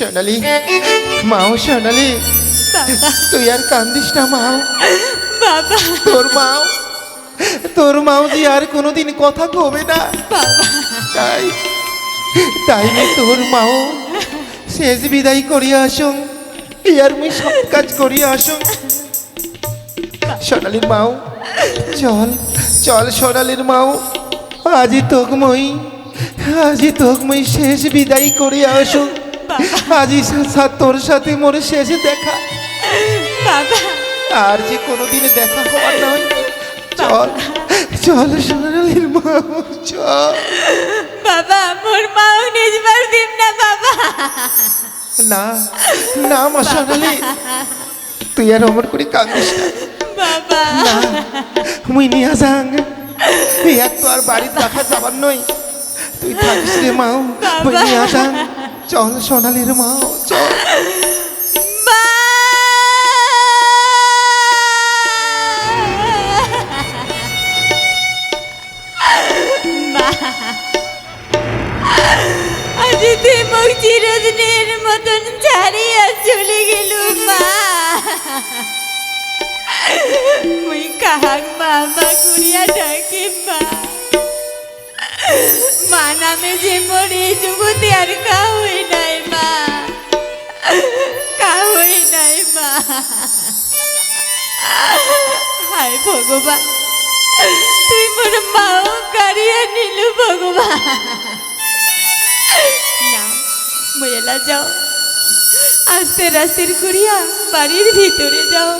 সোনালি মাও সোনালি তুই আর কান্দিস না মাও বাবা। তোর মাও তোর মাও যে আর কোনোদিন কথা কবে না। তাই তাই তোর মাও শেষ বিদায় করিয়া আসুন। ইয়ার মুই সব কাজ করিয়া আসুন। সোনালির মাও চল চল সোনালির মাও। আজি তোক মই আজি তোক মই শেষ বিদায় করিয়া আসুন। আজি সা- তোর সাথে মোর শেষ দেখা। বাবা। আর যে কোনোদিন দেখা হওয়ার নয়। চল চল সোনালির মাও চল। বাবা মোর মাও নিজবার দিন না বাবা। না না মা সোনালি। তুই আর অমর করে কান্দিস না। বাবা। না মুই নিয়া যাং। আর তো আর বাড়ির দেখা যাবার নই তুই থাকিস রে মাও মুই। নিয়া যাং। চল সোনালির চল। মা। মুখ চিরদিনের মতন ছাড়িয়া চলে গেল, মা। মুই কাহাক ডাকি, মা। মা নামে যে মরে জগতে আর কা হই নাই মা। কা হই নাই মা। হায় ভগবান, তুই মোর মাও কারিয়া নিলু ভগবান। না, ময়লা যাও, আস্তে রাস্তের করিয়া বাড়ির ভিতরে যাও।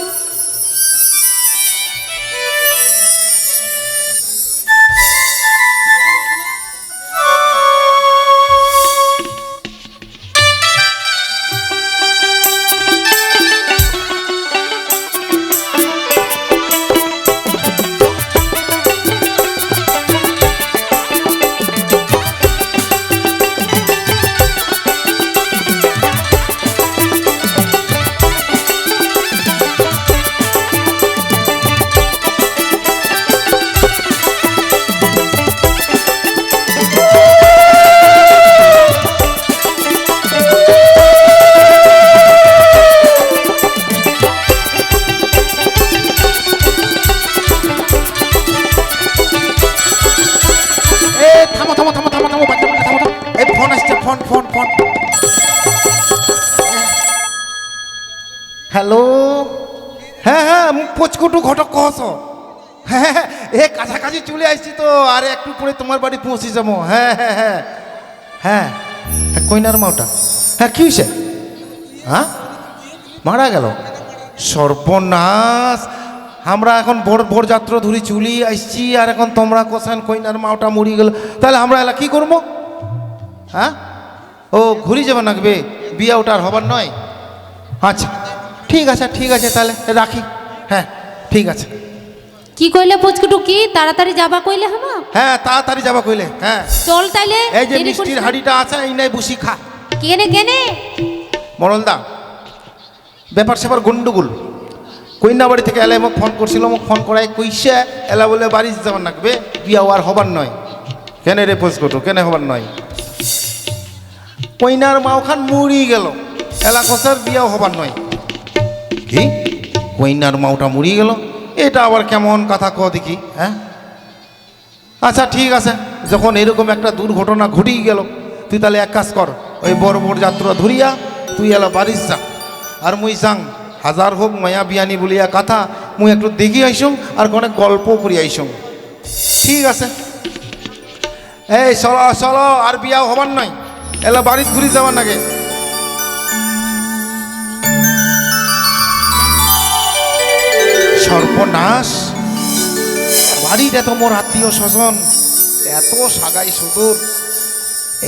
হ্যালো? হ্যাঁ হ্যাঁ পচকুটু ঘটক কহস। হ্যাঁ হ্যাঁ এ কাছাকাছি চলে আসছি তো, আর একটু পরে তোমার বাড়ি পৌঁছে যাব। হ্যাঁ হ্যাঁ হ্যাঁ হ্যাঁ হ্যাঁ কইনার মাওটা। হ্যাঁ কি হয়েছে হ্যাঁ মারা গেল? সর্বনাশ। আমরা এখন ভোর ভোর যাত্রা ধরে চুলি আসছি, আর এখন তোমরা কোসান কইনার মাওটা মরি গেল। তাহলে আমরা এলা কি করব? হ্যাঁ? ও, ঘুরি যাবে নাকবে, বিয়া আর হবার নয়? আচ্ছা। ঠিক আছে ঠিক আছে তাহলে রাখি। হ্যাঁ ঠিক আছে। কি কইলে পুচকুটু কি তাড়াতাড়ি যাবা কইলে হামা হ্যাঁ তাড়াতাড়ি যাবা কইলে হ্যাঁ। চল তাইলে এই যে মিষ্টির হাড়িটা আছে এই নাই বুসি খা। কেনে কেনে? মরলদা ব্যাপার সেবার গন্ডগোল। কইনা বাড়ি থেকে এলা মোক ফোন করছিল মোক ফোন করাই কইছে এলা বলে বাড়ি যাবার লাগবে বিয়া আর হবার নয়। কেনে রে পোজ কটো কেনে হবার নয়? কইনার মাওখান মুড়ি গেল। এলা কসার বিয়াও হবার নয়। কি কইনার মাওটা মুড়ি গেল। এটা আবার কেমন কথা ক দেখি হ্যাঁ? আচ্ছা ঠিক আছে। যখন এরকম একটা দুর্ঘটনা ঘটেই গেল, তুই তাহলে এক কাজ কর, ওই বড় বড় যাত্রা ধরিয়া তুই এলা বাড়িস যা। আর মুই যাং। হাজার হোক মায়া বিয়ানি বলিয়া কথা, মুই একটু দেখি আইসুম আর অনেক গল্প করি আইসুম। ঠিক আছে। এই, চলো চলো, আর বিয়া হবার নয় এলা বাড়িত ঘুরি যাবার নাগে। সর্বনাশ। বাড়ির এত মোর আত্মীয় স্বজন, এত সাগাই সুদূর।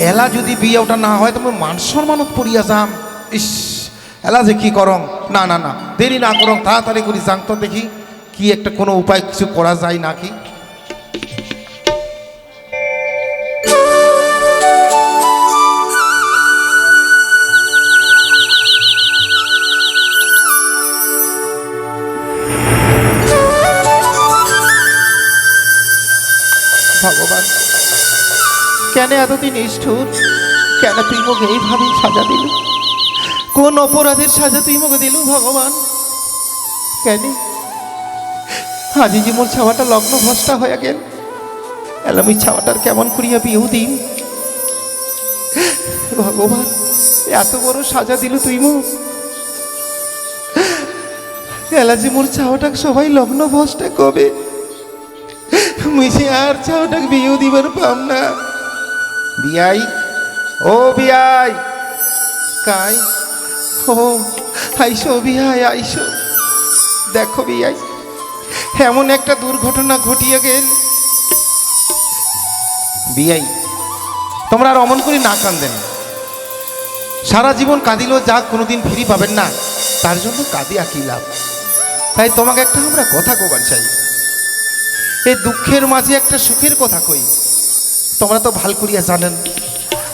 এলা যদি বিয়ে ওটা না হয় তোমার মান সম্মানত পড়িয়া যাম। ইস, এলা যে কি করং? না না না, দেরি না করং, তাড়াতাড়ি করি, যাং তো দেখি কি একটা কোনো উপায় কিছু করা যায় নাকি? কেন এতদিন নিষ্ঠুর, কেন তুই মোক এইভাবেই সাজা দিলি? কোন অপরাধের সাজা তুই আমাকে দিলু ভগবান? কেন? আজি যে মোর ছাওয়াটা লগ্ন ভস্তা হয়ে গেল, এলাম ওই ছাওয়াটার কেমন করিয়া বিয়েও দিন ভগবান, এত বড় সাজা দিল তুই মো এলা যে মোর ছাওয়াটাকে সবাই লগ্ন ভস্তা কবে মুই আর ছাওয়াটাকে বিয়েও দিবার পাম না। বিয়াই ও বিয়াই কাই? ও, আইসো বিয়াই আইসো। দেখো বিয়াই এমন একটা দুর্ঘটনা ঘটিয়ে গেল। বিয়াই তোমরা আর অমন করে না কান্দেন। সারা জীবন কাঁদিলেও যা কোনোদিন ফিরি পাবেন না, তার জন্য কাঁদিয়া কি লাভ? তাই তোমাকে একটা আমরা কথা কবার চাই। এই দুঃখের মাঝে একটা সুখের কথা কই। তোমরা তো ভালো করিয়া জানেন।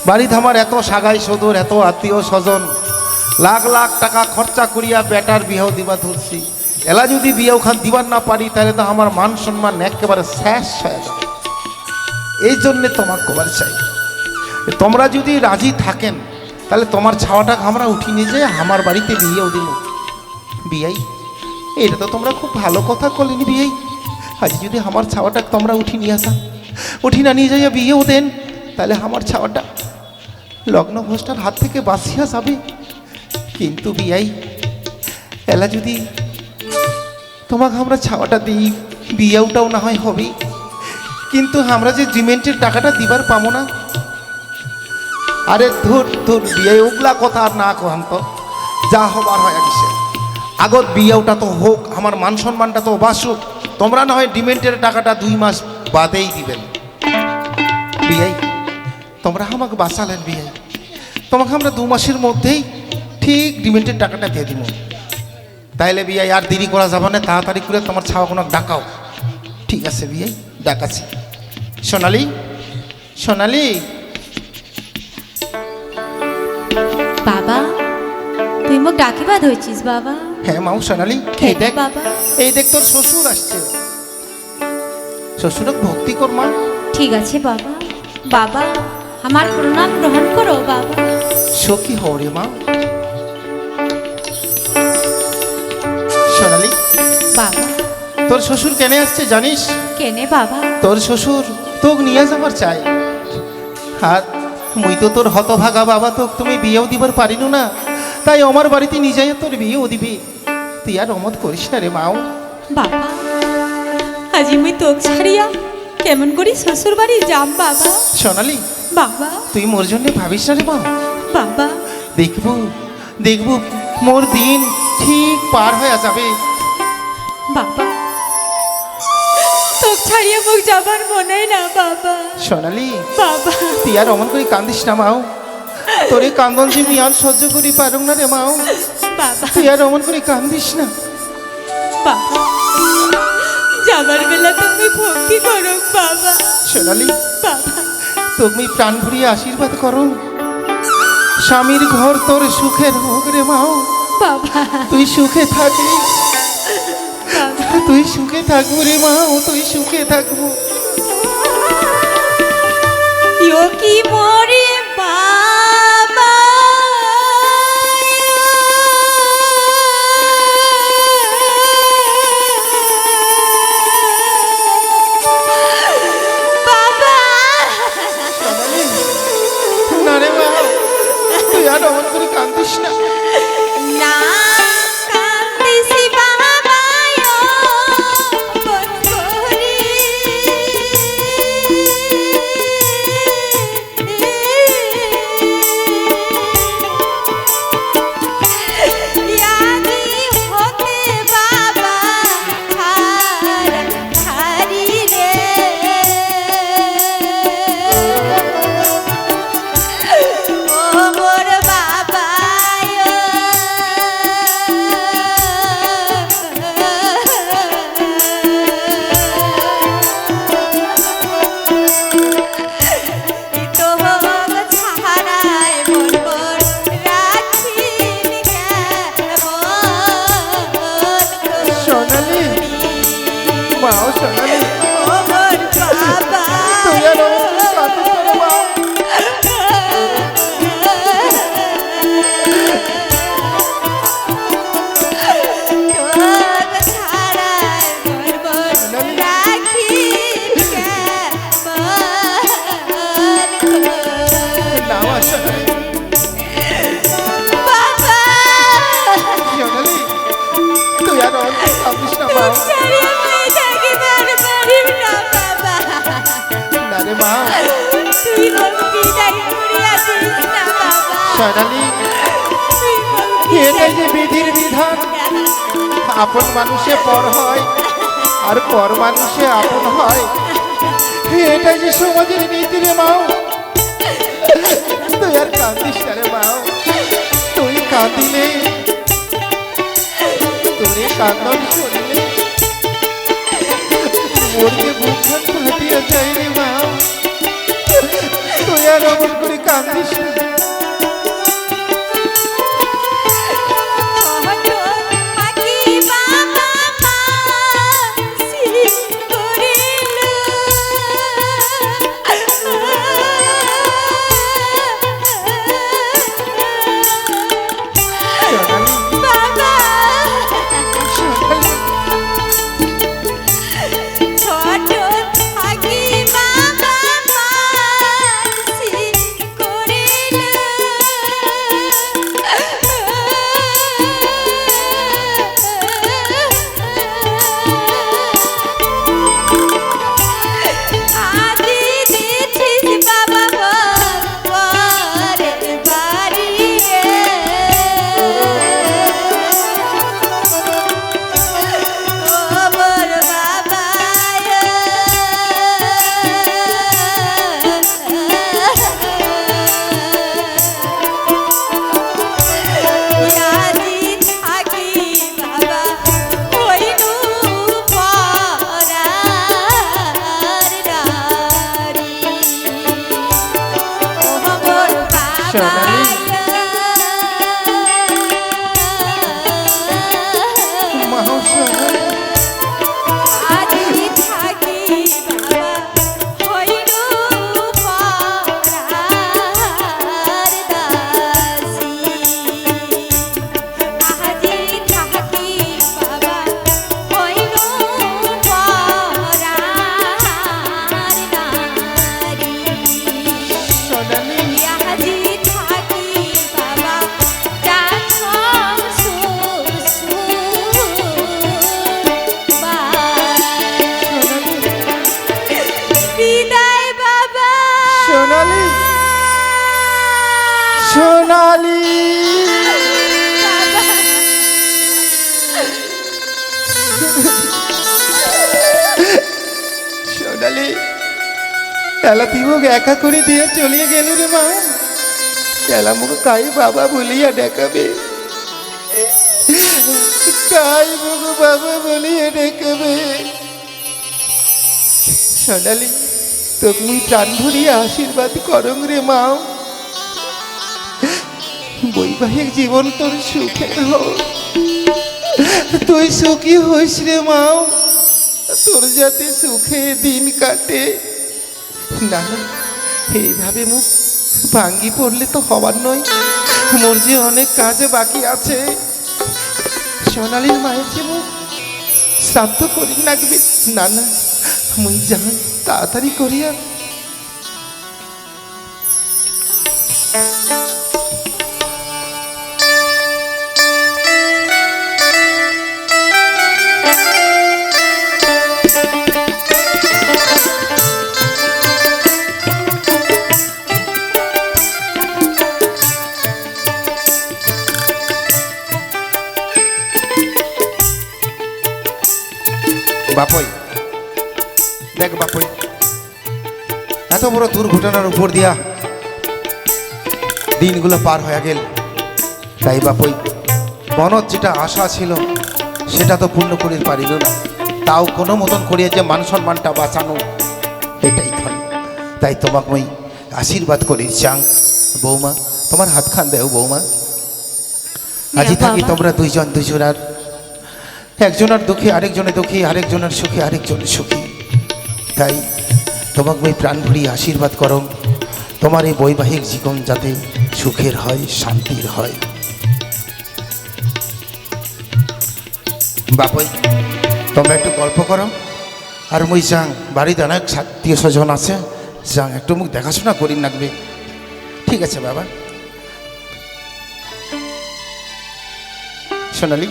বাড়িতে আমার এত সাগাই সদর, এত আত্মীয় স্বজন। লাখ লাখ টাকা খরচা করিয়া বেটার বিহাও দিবা ধরছি। এলা যদি বিয়েও ওখান দিবার না পারি, তাহলে তো আমার মান সম্মান একেবারে শেষ হয়ে যাবে এই জন্যে তোমার কবার চাই। তোমরা যদি রাজি থাকেন, তাহলে তোমার ছাওয়াটা আমরা উঠি নিয়ে যে আমার বাড়িতে বিয়েও দিল বিয়াই এটা তো তোমরা খুব ভালো কথা করলেন বিয়াই। আজ যদি আমার ছাওয়াটা তোমরা উঠি নিয়ে আসা। উঠি না নিয়ে যাইয়া বিয়েও দেন। তাহলে আমার ছাওয়াটা লগ্ন ভোজটার হাত থেকে বাঁচিয়া যাবে। কিন্তু বিয়াই, এলা যদি তোমাকে আমরা ছাওয়াটা দিই বিয়েওটাও না হয় হবে। কিন্তু আমরা যে জিমেন্টের টাকাটা দিবার পাবো না। আরে ধুর ধুর বিয়ে উগলা কথা আর না কহান তো। যা হবার হয় গেছে আগত বিয়েওটা তো হোক, আমার মান সম্মানটা তো বাসুক। তোমরা না হয় ডিমেন্টের টাকাটা দুই মাস বাদেই দিবেন। বিয়াই তোমরা আমাকে বাঁচালেন বিয়াই তোমাকে আমরা দু মাসের মধ্যেই ঠিক ডিমেন্টের টাকাটা দিয়ে দিব। তাইলে বিয়াই আর দেরি করা যাবে না তাড়াতাড়ি করে তোমার ছাওয়া কোনো ডাকাও। ঠিক আছে বিয়াই ডাকাছি সোনালি সোনালি। বাবা তুই মোক ডাকিবা ধরছিস বাবা? হ্যাঁ মাউ সোনালি এই দেখ। বাবা? এই দেখ তোর শ্বশুর আসছে। শ্বশুরক ভক্তি কর মা। ঠিক আছে বাবা। বাবা আমার প্রণাম গ্রহণ করো বাবা। সখী হও রে মা। সোনালি বাবা। তোর শ্বশুর কেনে আসছে জানিস? কেনে বাবা? তোর শ্বশুর তোক নিয়ে যাবার চাই আর মুই তো তোর হতভাগা বাবা তোক তুমি বিয়েও দিবার পারিনু না। তাই আমার বাড়িতে নিয়ে যাই তোর বিয়েও দিবি। তুই আর অমত করিস না রে মাও। বাবা আজি মুই তোক ছাড়িয়া কেমন করি? শ্বশুর বাড়ি যাম বাবা। সোনালি বাবা। তুই মোর জন্য ভাবিস না রে মা? বাবা। দেখব দেখব মোর দিন ঠিক পার হয়ে যাবে। বাবা। তোক ছাড়িয়া মুখ যাবার মনে না বাবা। সোনালি বাবা। তুই আর অমন করে কান্দিস না মাও। তোর কান্দন যে আর সহ্য করি পারুম না রে মাও। বাবা। তুই আর অমন করে কান্দিস না। বাবা। যাবার বেলা তুমি ভক্তি করো বাবা। সোনালি বাবা। তুমি প্রাণ ভরিয়ে আশীর্বাদ করো। স্বামীর ঘর তোর সুখের হোক রে মাও বাবা। তুই সুখে থাকিস তুই সুখে থাকব রে মাও তুই সুখে থাকব। কি মরে তুই আপন মানুষে পর হয় আর পর মানুষে আপন হয় এটাই যে সমাজের নীতি রে মাও তুই আর কাঁদিস রে মাও তুই কাঁদিলে তোরে কান্দন শুনলে মরকে বুকখান ফাটিয়া যাইনি মা। তুই আর অমন করে কাঁদিস না। মুখ একা করে দিয়ে চলিয়ে গেল রে মা। এলা মুখ কাই বাবা বলিয়া ডাকাবে। কাই মুখ বাবা বলিয়া ডাকাবে। সোনালি, তোকে মুই প্রাণ ভরিয়া আশীর্বাদ করং রে মা। বৈবাহিক জীবন তোর সুখের হোক। তুই সুখী হইস রে মাও তোর যাতে সুখে দিন কাটে। না এইভাবে মুখ ভাঙ্গি পড়লে তো হবার নয়। মোর যে অনেক কাজে বাকি আছে। সোনালির মায়ের যে মুখ, শ্রাদ্ধ করি লাগবে না না, মুই যান তাড়াতাড়ি করিয়া বড় দুর্ঘটনার উপর দিয়া দিনগুলো পার হয়ে গেল। তাই বাপই মনত যেটা আশা ছিল সেটা তো পূর্ণ করিতে পারিল না। তাও কোনো মতন করিয়া যে মান সম্মানটা বাঁচানো এটাই ধন। তাই তোমাকে ওই আশীর্বাদ করি চাং বৌমা তোমার হাত খান দেও বৌমা। আজি থাকি তোমরা দুইজন দুজনার একজনের দুঃখী আরেকজনের দুঃখী আরেকজনের সুখী আরেকজনের সুখী। তাই তোমাকে প্রাণ ভরিয়ে আশীর্বাদ করো। তোমার এই বৈবাহিক জীবন যাতে সুখের হয় শান্তির হয়। বাপই তোমরা একটু গল্প করো। আর মুই যাং বাড়িতে অনেক আত্মীয় স্বজন আছে। যাং একটু মুখ দেখাশোনা করি লাগবে ঠিক আছে বাবা। সোনালি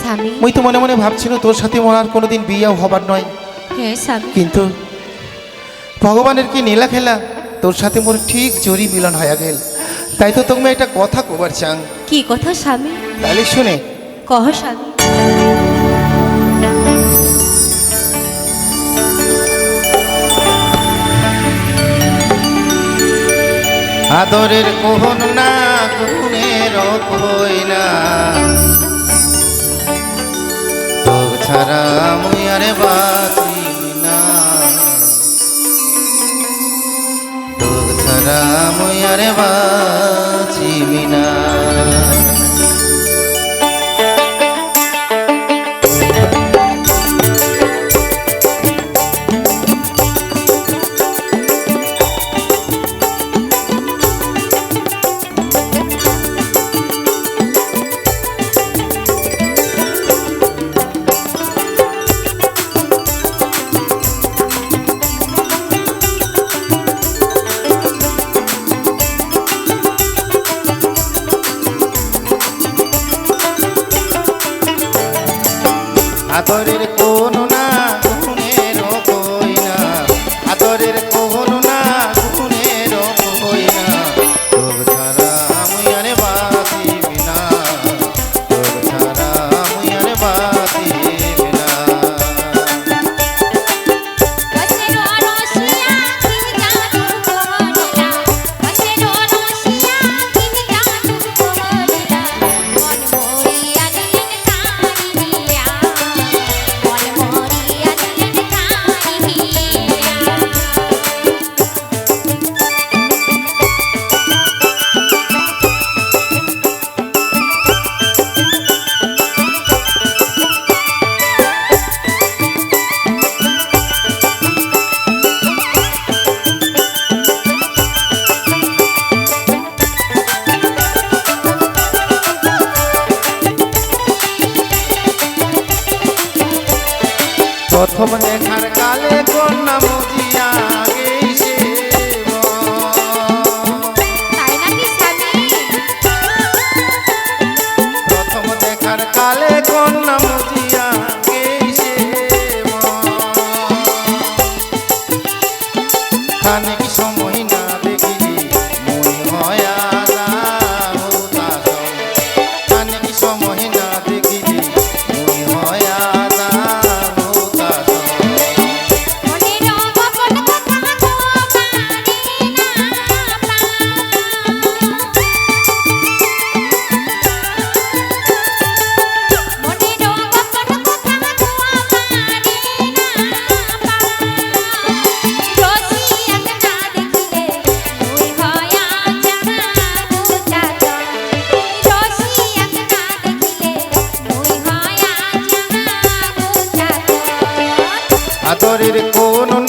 স্বামী। মুই তো মনে মনে ভাবছিল তোর সাথে মরার কোনোদিন বিয়েও হবার নয়। হ্যাঁ স্বামী। কিন্তু ভগবানের কি নীলা খেলা? তোর সাথে মোর ঠিক জরি মিলন হয়ে গেল। তাই তো তুমি একটা কথা কবার চাং। কি কথা স্বামী? তাহলে শুনে। কহ স্বামী। আদরের কোহন না গুণের কই না। তোর ছাড়া মুই আরে বাঁচি তোর ছাড়া মুই না আদরের কোন